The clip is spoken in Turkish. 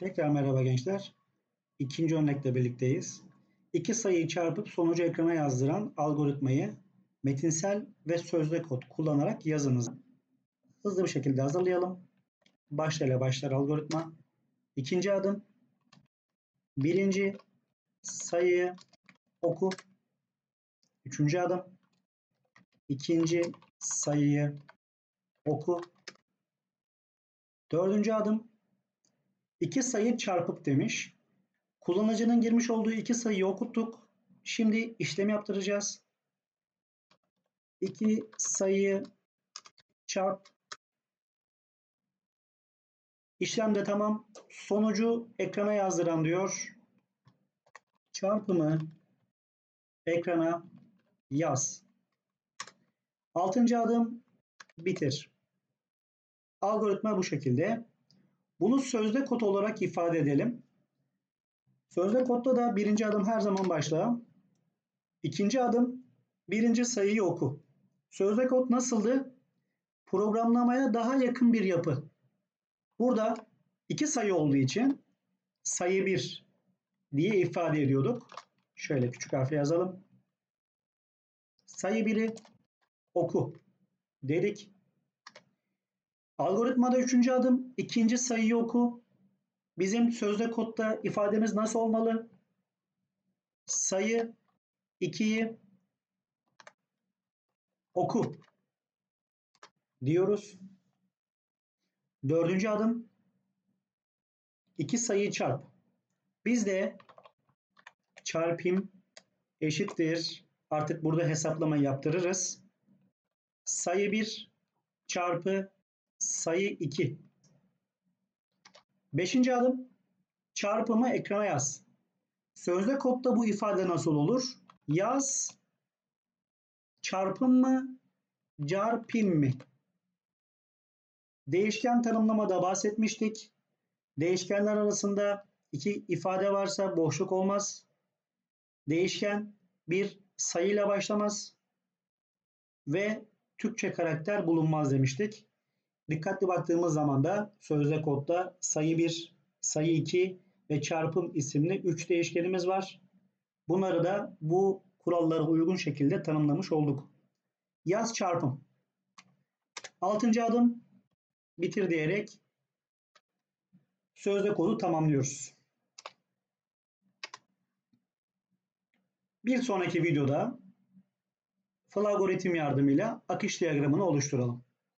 Tekrar merhaba gençler. İkinci örnekle birlikteyiz. İki sayıyı çarpıp sonucu ekrana yazdıran algoritmayı metinsel ve sözlü kod kullanarak yazınız. Hızlı bir şekilde hazırlayalım. Başla ile başlar algoritma. İkinci adım. Birinci sayıyı oku. Üçüncü adım. İkinci sayıyı oku. Dördüncü adım İki sayı çarpıp demiş. Kullanıcının girmiş olduğu iki sayıyı okuttuk. Şimdi işlem yaptıracağız. İki sayıyı çarp. İşlem de tamam. Sonucu ekrana yazdıran diyor. Çarpımı ekrana yaz. Altıncı adım bitir. Algoritma bu şekilde. Bunu sözde kod olarak ifade edelim. Sözde kodda da birinci adım her zaman başla. İkinci adım birinci sayıyı oku. Sözde kod nasıldı? Programlamaya daha yakın bir yapı. Burada iki sayı olduğu için sayı 1 diye ifade ediyorduk. Şöyle küçük harfle yazalım. Sayı 1'i oku dedik. Algoritmada üçüncü adım ikinci sayıyı oku. Bizim sözde kodda ifademiz nasıl olmalı? Sayı 2'yi oku diyoruz. Dördüncü adım iki sayıyı çarp. Biz de çarpım eşittir. Artık burada hesaplama yaptırırız. Sayı 1 çarpı sayı 2. Beşinci adım çarpımı ekrana yaz. Sözde kodda bu ifade nasıl olur? Yaz çarpım mı çarpım mı? Değişken tanımlamada bahsetmiştik. Değişkenler arasında iki ifade varsa boşluk olmaz. Değişken bir sayıyla başlamaz ve Türkçe karakter bulunmaz demiştik. Dikkatli baktığımız zaman da sözde kodda sayı 1, sayı 2 ve çarpım isimli 3 değişkenimiz var. Bunları da bu kurallara uygun şekilde tanımlamış olduk. Yaz çarpım. Altıncı adım bitir diyerek sözde kodu tamamlıyoruz. Bir sonraki videoda algoritm yardımıyla akış diyagramını oluşturalım.